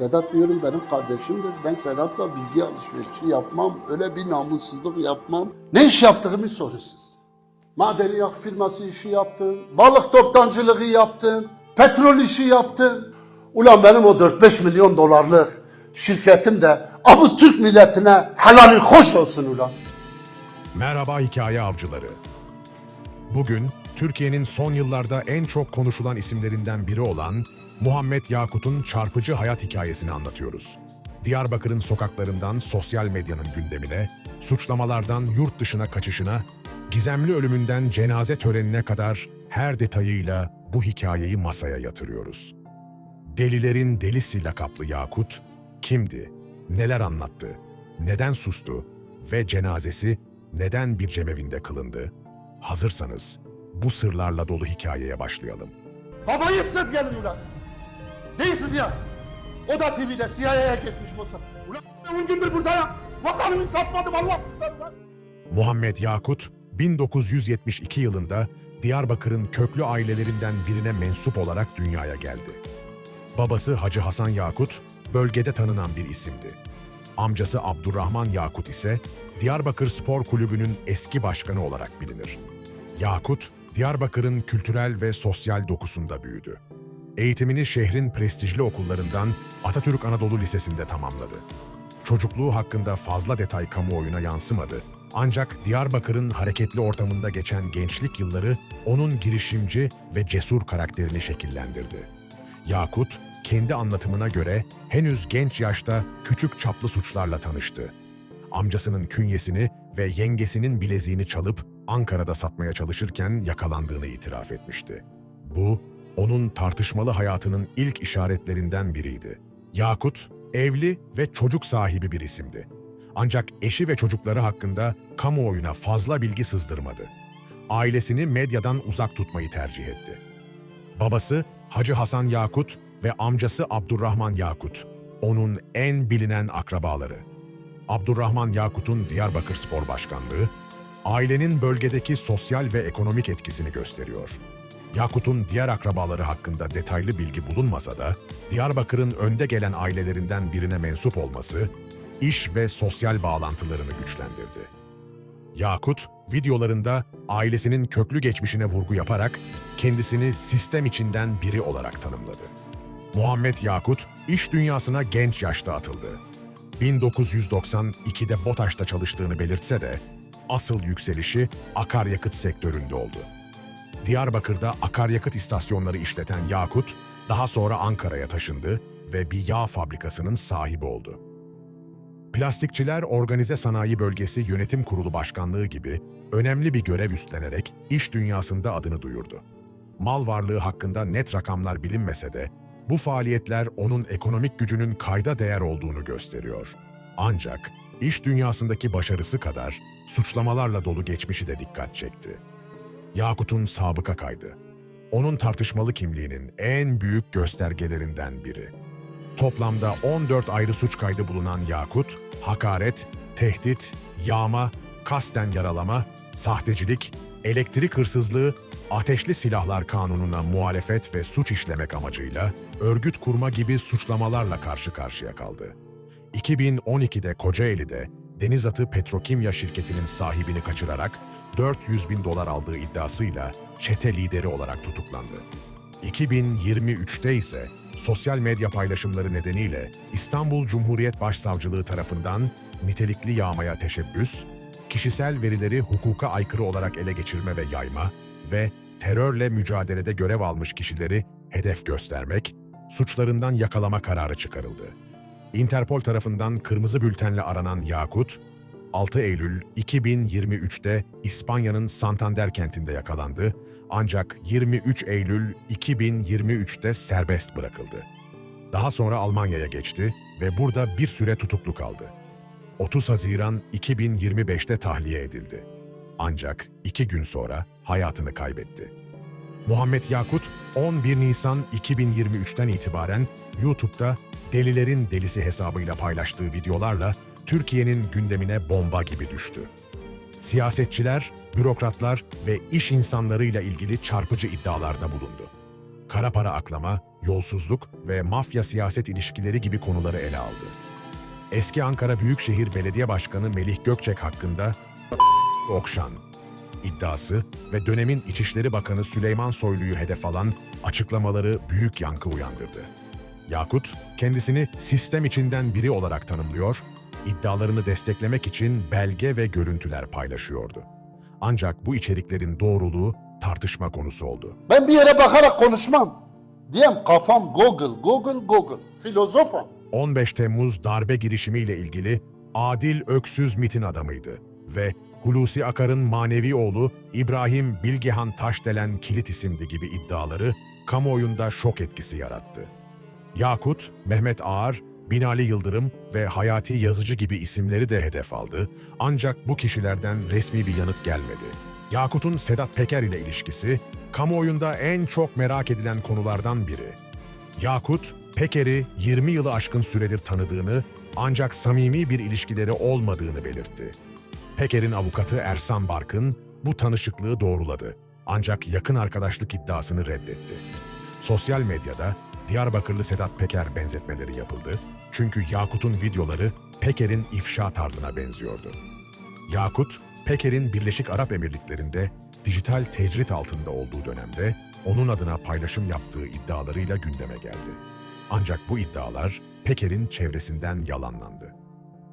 Sedat diyorum benim kardeşimdir. Ben Sedat'la bilgi alışverişi yapmam. Öyle bir namussuzluk yapmam. Ne iş yaptığımı soruyorsunuz. Madeni yak firması işi yaptım. Balık toptancılığı yaptım. Petrol işi yaptım. Ulan benim o 4-5 milyon dolarlık şirketim de abu Türk milletine helali hoş olsun ulan. Merhaba hikaye avcıları. Bugün Türkiye'nin son yıllarda en çok konuşulan isimlerinden biri olan Muhammed Yakut'un çarpıcı hayat hikayesini anlatıyoruz. Diyarbakır'ın sokaklarından sosyal medyanın gündemine, suçlamalardan yurt dışına kaçışına, gizemli ölümünden cenaze törenine kadar her detayıyla bu hikayeyi masaya yatırıyoruz. Delilerin delisi lakaplı Yakut kimdi? Neler anlattı? Neden sustu? Ve cenazesi neden bir cemevinde kılındı? Hazırsanız bu sırlarla dolu hikayeye başlayalım. Babayı siz gelin ulan. Değilsiz ya. O da TV'de CIA'ya gitmiş Mossad. Ulan 10 gündür buradayım. Vatanımı satmadım Allah sizden ulan. Muhammed Yakut 1972 yılında Diyarbakır'ın köklü ailelerinden birine mensup olarak dünyaya geldi. Babası Hacı Hasan Yakut bölgede tanınan bir isimdi. Amcası Abdurrahman Yakut ise Diyarbakır Spor Kulübü'nün eski başkanı olarak bilinir. Yakut, Diyarbakır'ın kültürel ve sosyal dokusunda büyüdü. Eğitimini şehrin prestijli okullarından Atatürk Anadolu Lisesi'nde tamamladı. Çocukluğu hakkında fazla detay kamuoyuna yansımadı. Ancak Diyarbakır'ın hareketli ortamında geçen gençlik yılları onun girişimci ve cesur karakterini şekillendirdi. Yakut, kendi anlatımına göre henüz genç yaşta küçük çaplı suçlarla tanıştı. Amcasının künyesini ve yengesinin bileziğini çalıp Ankara'da satmaya çalışırken yakalandığını itiraf etmişti. Bu, onun tartışmalı hayatının ilk işaretlerinden biriydi. Yakut, evli ve çocuk sahibi bir isimdi. Ancak eşi ve çocukları hakkında kamuoyuna fazla bilgi sızdırmadı. Ailesini medyadan uzak tutmayı tercih etti. Babası Hacı Hasan Yakut ve amcası Abdurrahman Yakut, onun en bilinen akrabaları. Abdurrahman Yakut'un Diyarbakır Spor Başkanlığı, ailenin bölgedeki sosyal ve ekonomik etkisini gösteriyor. Yakut'un diğer akrabaları hakkında detaylı bilgi bulunmasa da, Diyarbakır'ın önde gelen ailelerinden birine mensup olması, iş ve sosyal bağlantılarını güçlendirdi. Yakut, videolarında ailesinin köklü geçmişine vurgu yaparak kendisini sistem içinden biri olarak tanımladı. Muhammed Yakut, iş dünyasına genç yaşta atıldı. 1992'de BOTAŞ'ta çalıştığını belirtse de, asıl yükselişi akaryakıt sektöründe oldu. Diyarbakır'da akaryakıt istasyonları işleten Yakut, daha sonra Ankara'ya taşındı ve bir yağ fabrikasının sahibi oldu. Plastikçiler Organize Sanayi Bölgesi Yönetim Kurulu Başkanlığı gibi önemli bir görev üstlenerek iş dünyasında adını duyurdu. Mal varlığı hakkında net rakamlar bilinmese de bu faaliyetler onun ekonomik gücünün kayda değer olduğunu gösteriyor. Ancak iş dünyasındaki başarısı kadar suçlamalarla dolu geçmişi de dikkat çekti. Yakut'un sabıka kaydı. Onun tartışmalı kimliğinin en büyük göstergelerinden biri. Toplamda 14 ayrı suç kaydı bulunan Yakut, hakaret, tehdit, yağma, kasten yaralama, sahtecilik, elektrik hırsızlığı, ateşli silahlar kanununa muhalefet ve suç işlemek amacıyla örgüt kurma gibi suçlamalarla karşı karşıya kaldı. 2012'de Kocaeli'de Denizatı Petrokimya şirketinin sahibini kaçırarak 400 bin dolar aldığı iddiasıyla çete lideri olarak tutuklandı. 2023'te ise sosyal medya paylaşımları nedeniyle İstanbul Cumhuriyet Başsavcılığı tarafından nitelikli yağmaya teşebbüs, kişisel verileri hukuka aykırı olarak ele geçirme ve yayma ve terörle mücadelede görev almış kişileri hedef göstermek, suçlarından yakalama kararı çıkarıldı. Interpol tarafından kırmızı bültenle aranan Yakut, 6 Eylül 2023'te İspanya'nın Santander kentinde yakalandı ancak 23 Eylül 2023'te serbest bırakıldı. Daha sonra Almanya'ya geçti ve burada bir süre tutuklu kaldı. 30 Haziran 2025'te tahliye edildi. Ancak iki gün sonra hayatını kaybetti. Muhammed Yakut 11 Nisan 2023'ten itibaren YouTube'da Delilerin Delisi hesabıyla paylaştığı videolarla Türkiye'nin gündemine bomba gibi düştü. Siyasetçiler, bürokratlar ve iş insanlarıyla ilgili çarpıcı iddialarda bulundu. kara para aklama, yolsuzluk ve mafya siyaset ilişkileri gibi konuları ele aldı. Eski Ankara Büyükşehir Belediye Başkanı Melih Gökçek hakkında Okşan iddiası ve dönemin İçişleri Bakanı Süleyman Soylu'yu hedef alan açıklamaları büyük yankı uyandırdı. Yakut, kendisini sistem içinden biri olarak tanımlıyor, iddialarını desteklemek için belge ve görüntüler paylaşıyordu. Ancak bu içeriklerin doğruluğu tartışma konusu oldu. Ben bir yere bakarak konuşmam. Diyem kafam Google, Google, Google. Filozofum. 15 Temmuz darbe girişimiyle ilgili Adil Öksüz MIT'in adamıydı ve Hulusi Akar'ın manevi oğlu İbrahim Bilgehan Taşdelen kilit isimdi gibi iddiaları kamuoyunda şok etkisi yarattı. Yakut, Mehmet Ağar, Binali Yıldırım ve Hayati Yazıcı gibi isimleri de hedef aldı ancak bu kişilerden resmi bir yanıt gelmedi. Yakut'un Sedat Peker ile ilişkisi kamuoyunda en çok merak edilen konulardan biri. Yakut, Peker'i 20 yılı aşkın süredir tanıdığını ancak samimi bir ilişkileri olmadığını belirtti. Peker'in avukatı Ersan Barkın bu tanışıklığı doğruladı ancak yakın arkadaşlık iddiasını reddetti. Sosyal medyada Diyarbakırlı Sedat Peker benzetmeleri yapıldı çünkü Yakut'un videoları Peker'in ifşa tarzına benziyordu. Yakut, Peker'in Birleşik Arap Emirlikleri'nde dijital tecrit altında olduğu dönemde onun adına paylaşım yaptığı iddialarıyla gündeme geldi. Ancak bu iddialar Peker'in çevresinden yalanlandı.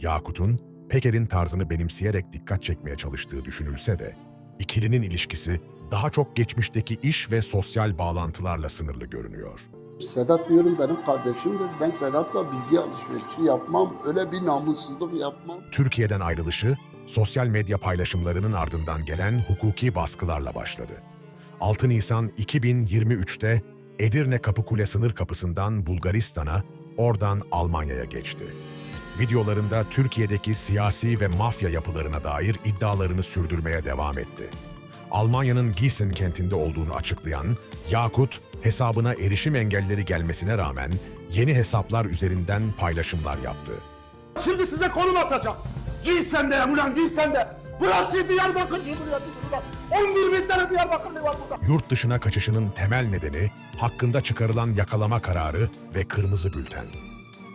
Yakut'un Peker'in tarzını benimseyerek dikkat çekmeye çalıştığı düşünülse de ikilinin ilişkisi daha çok geçmişteki iş ve sosyal bağlantılarla sınırlı görünüyor. Sedat diyorum benim kardeşimdir. Ben Sedat'la bilgi alışverişi yapmam. Öyle bir namussuzluk yapmam. Türkiye'den ayrılışı, sosyal medya paylaşımlarının ardından gelen hukuki baskılarla başladı. 6 Nisan 2023'te Edirne Kapıkule sınır kapısından Bulgaristan'a, oradan Almanya'ya geçti. Videolarında Türkiye'deki siyasi ve mafya yapılarına dair iddialarını sürdürmeye devam etti. Almanya'nın Gießen kentinde olduğunu açıklayan Yakut, hesabına erişim engelleri gelmesine rağmen yeni hesaplar üzerinden paylaşımlar yaptı. Şimdi size konum atacağım. Giy sen de ulan giy sen de. Burası Diyarbakır Cumhuriyeti ulan. 11 bin tane Diyarbakırlı var burada. Yurt dışına kaçışının temel nedeni hakkında çıkarılan yakalama kararı ve kırmızı bülten.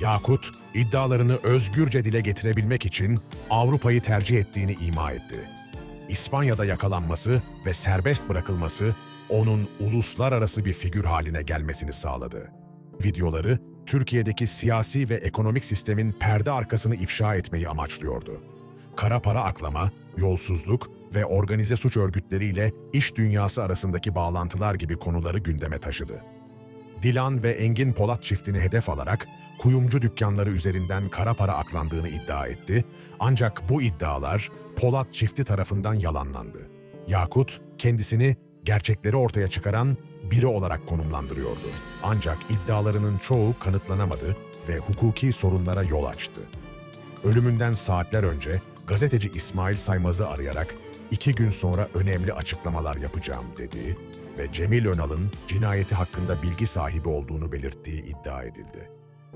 Yakut, iddialarını özgürce dile getirebilmek için Avrupa'yı tercih ettiğini ima etti. İspanya'da yakalanması ve serbest bırakılması onun uluslararası bir figür haline gelmesini sağladı. Videoları Türkiye'deki siyasi ve ekonomik sistemin perde arkasını ifşa etmeyi amaçlıyordu. Kara para aklama, yolsuzluk ve organize suç örgütleriyle iş dünyası arasındaki bağlantılar gibi konuları gündeme taşıdı. Dilan ve Engin Polat çiftini hedef alarak kuyumcu dükkanları üzerinden kara para aklandığını iddia etti. Ancak bu iddialar Polat çifti tarafından yalanlandı. Yakut kendisini gerçekleri ortaya çıkaran biri olarak konumlandırıyordu. Ancak iddialarının çoğu kanıtlanamadı ve hukuki sorunlara yol açtı. Ölümünden saatler önce gazeteci İsmail Saymaz'ı arayarak iki gün sonra önemli açıklamalar yapacağım dediği ve Cemil Önal'ın cinayeti hakkında bilgi sahibi olduğunu belirttiği iddia edildi.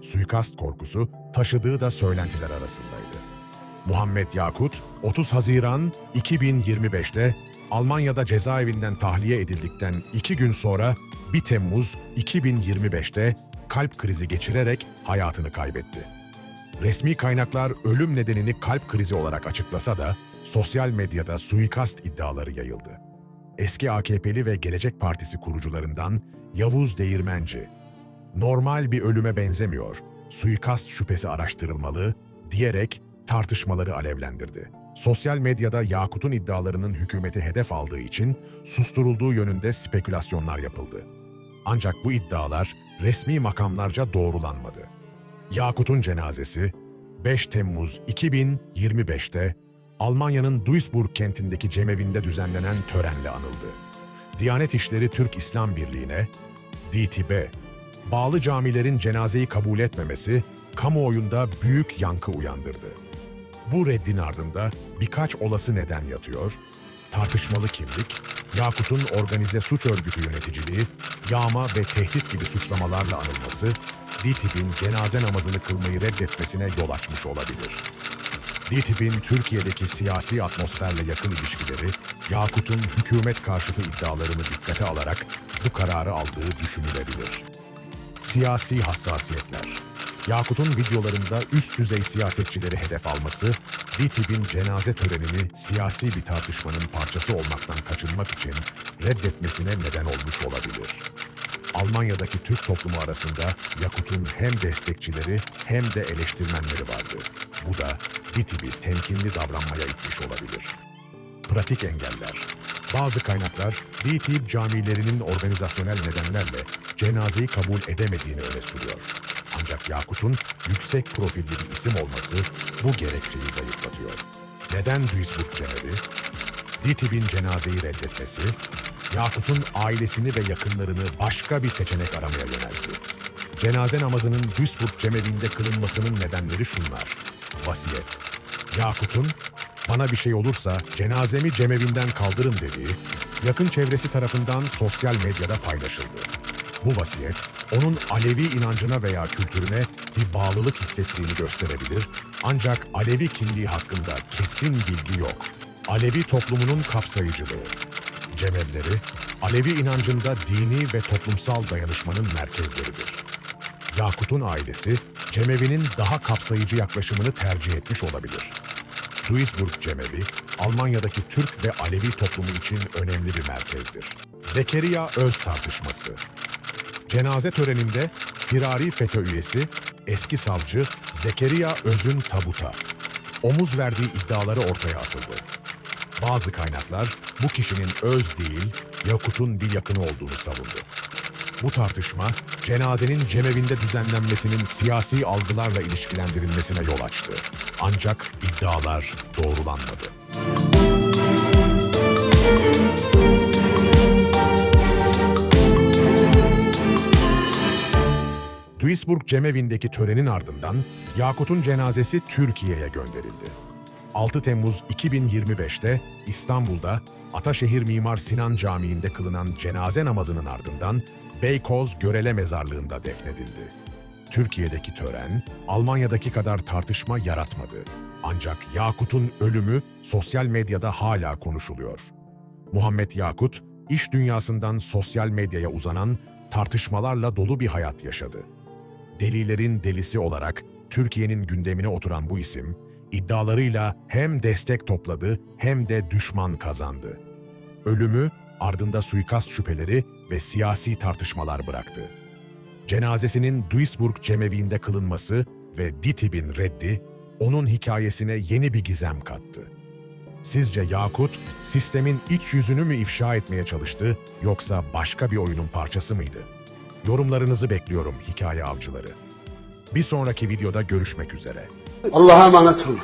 Suikast korkusu taşıdığı da söylentiler arasındaydı. Muhammed Yakut, 30 Haziran 2025'te Almanya'da cezaevinden tahliye edildikten iki gün sonra 1 Temmuz 2025'te kalp krizi geçirerek hayatını kaybetti. Resmi kaynaklar ölüm nedenini kalp krizi olarak açıklasa da sosyal medyada suikast iddiaları yayıldı. Eski AKP'li ve Gelecek Partisi kurucularından Yavuz Değirmenci, normal bir ölüme benzemiyor, suikast şüphesi araştırılmalı diyerek tartışmaları alevlendirdi. Sosyal medyada Yakut'un iddialarının hükümeti hedef aldığı için susturulduğu yönünde spekülasyonlar yapıldı. Ancak bu iddialar resmi makamlarca doğrulanmadı. Yakut'un cenazesi 5 Temmuz 2025'te Almanya'nın Duisburg kentindeki cemevinde düzenlenen törenle anıldı. Diyanet İşleri Türk İslam Birliği'ne, DTB, bağlı camilerin cenazeyi kabul etmemesi kamuoyunda büyük yankı uyandırdı. Bu reddin ardında birkaç olası neden yatıyor. Tartışmalı kimlik, Yakut'un organize suç örgütü yöneticiliği, yağma ve tehdit gibi suçlamalarla anılması, DİTİB'in cenaze namazını kılmayı reddetmesine yol açmış olabilir. DİTİB'in Türkiye'deki siyasi atmosferle yakın ilişkileri, Yakut'un hükümet karşıtı iddialarını dikkate alarak bu kararı aldığı düşünülebilir. Siyasi hassasiyetler. Yakut'un videolarında üst düzey siyasetçileri hedef alması, DİTİB'in cenaze törenini siyasi bir tartışmanın parçası olmaktan kaçınmak için reddetmesine neden olmuş olabilir. Almanya'daki Türk toplumu arasında Yakut'un hem destekçileri hem de eleştirmenleri vardı. Bu da DİTİB'i temkinli davranmaya itmiş olabilir. Pratik engeller. Bazı kaynaklar DİTİB camilerinin organizasyonel nedenlerle cenazeyi kabul edemediğini öne sürüyor. Ancak Yakut'un yüksek profilli bir isim olması bu gerekçeyi zayıflatıyor. Neden Duisburg cemevi? DİTİB'in cenazeyi reddetmesi, Yakut'un ailesini ve yakınlarını başka bir seçenek aramaya yöneltti. Cenaze namazının Duisburg cemeviğinde kılınmasının nedenleri şunlar. Vasiyet. Yakut'un bana bir şey olursa cenazemi cemevinden kaldırın dediği yakın çevresi tarafından sosyal medyada paylaşıldı. Bu vasiyet onun Alevi inancına veya kültürüne bir bağlılık hissettiğini gösterebilir ancak Alevi kimliği hakkında kesin bilgi yok. Alevi toplumunun kapsayıcılığı. Cemevleri, Alevi inancında dini ve toplumsal dayanışmanın merkezleridir. Yakut'un ailesi, cemevinin daha kapsayıcı yaklaşımını tercih etmiş olabilir. Duisburg Cemevi, Almanya'daki Türk ve Alevi toplumu için önemli bir merkezdir. Zekeriya Öz tartışması. Cenaze töreninde firari FETÖ üyesi, eski savcı Zekeriya Öz'ün tabuta, omuz verdiği iddiaları ortaya atıldı. Bazı kaynaklar bu kişinin Öz değil, Yakut'un bir yakını olduğunu savundu. Bu tartışma, cenazenin cemevinde düzenlenmesinin siyasi algılarla ilişkilendirilmesine yol açtı. Ancak iddialar doğrulanmadı. Duisburg cemeviindeki törenin ardından Yakut'un cenazesi Türkiye'ye gönderildi. 6 Temmuz 2025'te İstanbul'da Ataşehir Mimar Sinan Camii'nde kılınan cenaze namazının ardından Beykoz Görele Mezarlığı'nda defnedildi. Türkiye'deki tören Almanya'daki kadar tartışma yaratmadı. Ancak Yakut'un ölümü sosyal medyada hala konuşuluyor. Muhammed Yakut, iş dünyasından sosyal medyaya uzanan tartışmalarla dolu bir hayat yaşadı. Delilerin delisi olarak Türkiye'nin gündemine oturan bu isim, iddialarıyla hem destek topladı hem de düşman kazandı. Ölümü ardında suikast şüpheleri ve siyasi tartışmalar bıraktı. Cenazesinin Duisburg cemeviğinde kılınması ve DİTİB'in reddi onun hikayesine yeni bir gizem kattı. Sizce Yakut, sistemin iç yüzünü mü ifşa etmeye çalıştı yoksa başka bir oyunun parçası mıydı? Yorumlarınızı bekliyorum hikaye avcıları. Bir sonraki videoda görüşmek üzere. Allah'a emanet olun.